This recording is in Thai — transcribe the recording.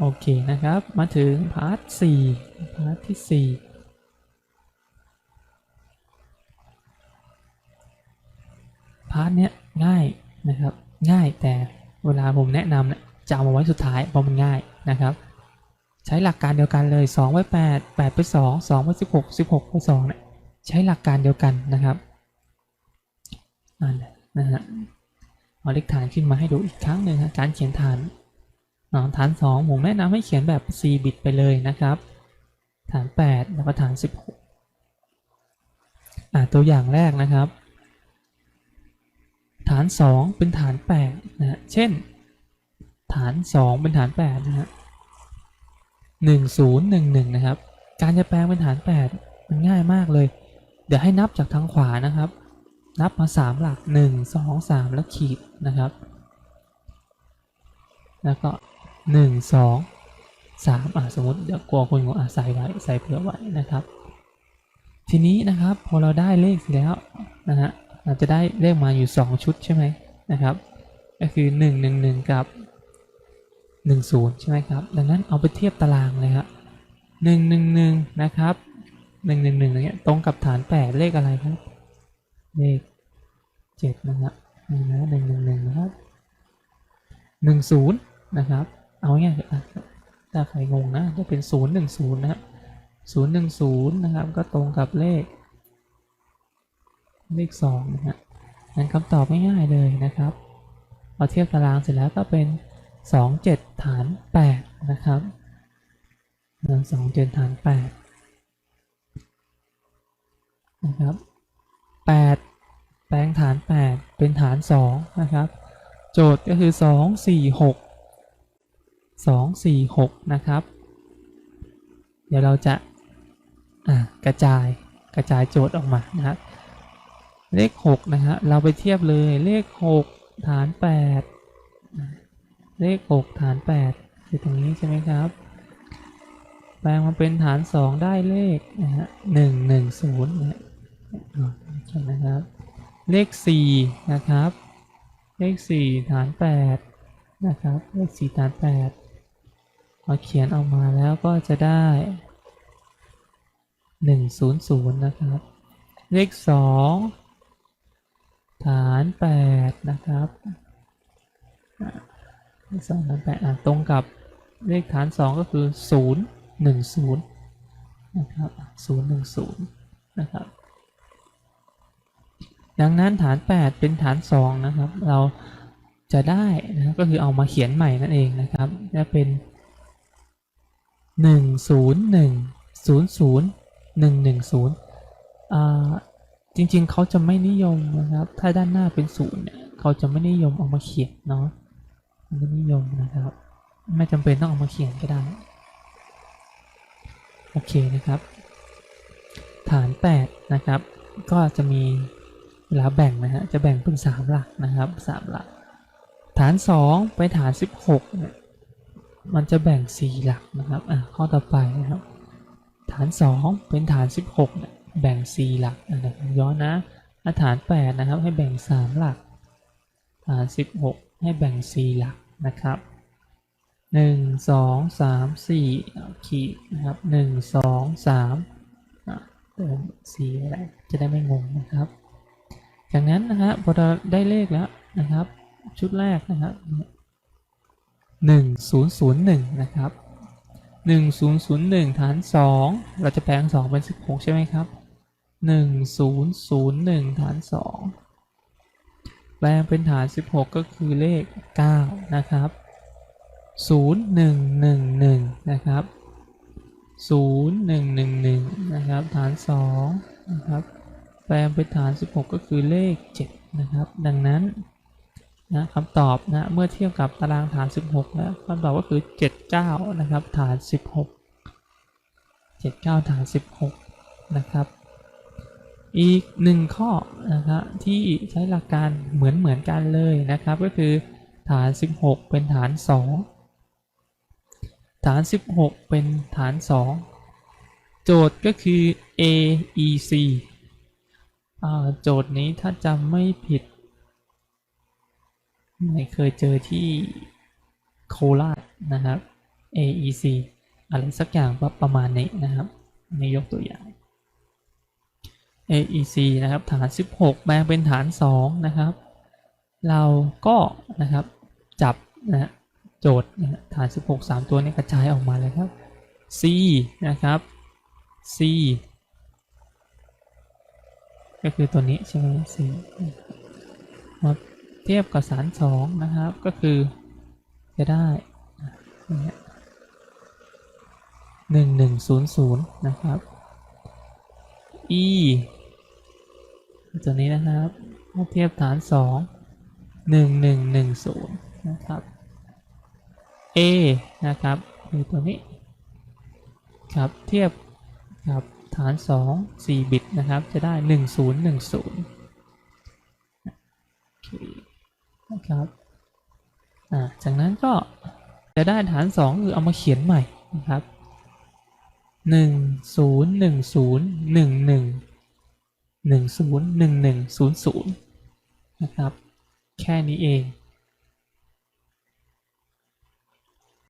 โอเคนะครับ มาถึงพาร์ทสี่พาร์ทที่สี่พาร์ทเนี้ยง่ายนะครับ ง่ายแต่เวลาผมแนะนำเนี่ยจะเอามาไว้สุดท้ายเพราะมันง่ายนะครับ ใช้หลักการเดียวกันเลย2ไว้8 8ไป2 2ไว้16 16ไป2เนี่ยใช้หลักการเดียวกันนะครับอ่านนะฮะเอาเลขฐานขึ้นมาให้ดูอีกครั้งหนึ่งนะการเขียนฐาน ฐาน 2 ผมแนะนำให้เขียนแบบ 4 บิตไปเลยนะครับ ฐาน 8 แล้วก็ฐาน 16อ่าตัวอย่างแรกนะครับ ฐาน 2 เป็นฐาน8นะฮะเช่น ฐาน 2 เป็นฐาน 8 นะฮะหนึ่งศูนย์หนึ่งหนึ่งนะครับ การจะแปลงเป็นฐานแปดมันง่ายมากเลย เดี๋ยวให้นับจากทางขวานะครับ นับมาสามหลักหนึ่งสองสามแล้วขีดนะครับ แล้วก็ หนึ่งสองสามอะสมมติเดี๋ยวกลัวคนงงอะใส่ไว้ใส่เผื่อไว้นะครับ ทีนี้นะครับพอเราได้เลขแล้วนะฮะเราจะได้เลขมาอยู่ 2 ชุดใช่ไหมนะครับ ก็คือ 1 1 1 กับ 1 0 ใช่ไหมครับ ดังนั้นเอาไปเทียบตารางเลยครับ1 1 1 นะครับ 1 1 1อย่างเงี้ยตรงกับฐาน 8 เลขอะไรครับ เลข 7 นะครับนี่นะ1 1 1 นะครับ 1 0 นะครับ เอาง่ายๆถ้าใครงงนะจะเป็น0 1 0นะครับ0 1 0นะครับ ก็ตรงกับเลข เลข2นะฮะงั้นคำตอบง่ายๆเลยนะครับพอเทียบตารางเสร็จแล้วก็เป็น 2 7 ฐาน 8 นะครับสองเจ็ดฐาน 8 นะครับ 8 แปลงฐาน 8 เป็นฐาน 2 นะครับ โจทย์ก็คือ 2 4 6 2 4 6 นะครับ เดี๋ยวเราจะกระจายกระจายโจทย์ออกมานะครับเลข 6 นะฮะเราไปเทียบเลยเลข 6 ฐาน 8 เลข 6 ฐาน 8 คือตรงนี้ใช่ไหมครับ แปลงมาเป็นฐาน 2 ได้เลขนะฮะ1 1 0นะฮะอ่าใช่นะครับเลข 4 นะครับ เลข 4 ฐาน 8 นะครับ เลข 4 ฐาน 8 พอเขียนออกมาแล้วก็จะได้ 100 นะครับ เลข 2 ฐาน 8 นะครับเลขสองฐานแปดตรงกับเลขฐาน 2 ก็คือ 0 1 0 นะครับ0 1 0 นะครับ ดังนั้นฐาน 8 เป็นฐาน 2 นะครับ เราจะได้นะก็คือเอามาเขียนใหม่นั่นเองนะครับจะเป็น 1 0 1 0 0 1 1 0อ่าจริงๆ เขาจะไม่นิยมนะครับ ถ้าด้านหน้าเป็นศูนย์เนี่ยเขาจะไม่นิยมเอามาเขียนเนาะไม่นิยมนะครับ ไม่จำเป็นต้องเอามาเขียนก็ได้ โอเคนะครับ ฐาน 8 นะครับ ก็จะมีเวลาแบ่งนะฮะ จะแบ่งเป็น 3 หลักนะครับ 3 หลัก ฐาน 2 ไปฐาน 16เนี่ย มันจะแบ่ง 4 หลักนะครับ อะข้อต่อไปนะครับ ฐาน 2 เป็นฐาน 16นี่ยแบ่ง 4 หลักนะครับย้อนนะฐาน 8 นะครับ ให้แบ่ง 3 หลัก ฐาน 16 ให้แบ่ง 4 หลักนะครับ1 2 3 4เอาขีดนะครับ1 2 3อะเติม4อะไรจะได้ไม่งงนะครับ จากนั้นนะฮะพอเราได้เลขแล้วนะครับ ชุดแรกนะครับ 1001 นะครับ 1001 ฐาน 2 เราจะแปลง 2 เป็น 16 ใช่ไหมครับ 1001 ฐาน 2 แปลงเป็นฐาน 16 ก็คือเลข 9 นะครับ 0111 นะครับ 0111 นะครับ ฐาน 2 นะครับ แปลงเป็นฐาน 16 ก็คือเลข 7 นะครับ ดังนั้น นะคำตอบนะเมื่อเทียบกับตารางฐาน 16แล้วคำตอบก็คือ 79 นะครับ ฐาน 16 79 ฐาน 16 นะครับ อีกหนึ่งข้อนะครับที่ใช้หลักการเหมือนเหมือนกันเลยนะครับ ก็คือฐาน 16 เป็นฐาน 2 ฐาน 16 เป็นฐาน 2 โจทย์ก็คือ A E C อโจทย์นี้ถ้าจำไม่ผิด ไม่เคยเจอที่โคราชนะครับ AEC อะไรสักอย่างประประมาณนี้นะครับนนี้ยกตัวอย่าง AEC นะครับ ฐาน 16แปลงเป็นฐาน 2 นะครับ เราก็นะครับจับนะโจทย์นะฐาน 16 3 ตัวนี้กระจายออกมาเลยครับ C นะครับ C ก็คือตัวนี้ใช่ไหม C มา ทียบกับสารสองนะครับ ก็คือจะได้หนึ่งหนึ่งศูนย์ศูนย์นะครับ e ตัวนี้นะครับถ้าเทียบฐานสองหนึ่งหนึ่งหนึ่งศูนย์นะครับ a นะครับคือตัวนี้ครับเทียบกับฐานสองสี่บิตนะครับ จะได้หนึ่งศูนย์หนึ่งศูนย์ นะครับอ่าจากนั้นก็จะได้ฐาน 2 คือเอามาเขียนใหม่นะครับ 101011 101100 นะครับ แค่นี้เอง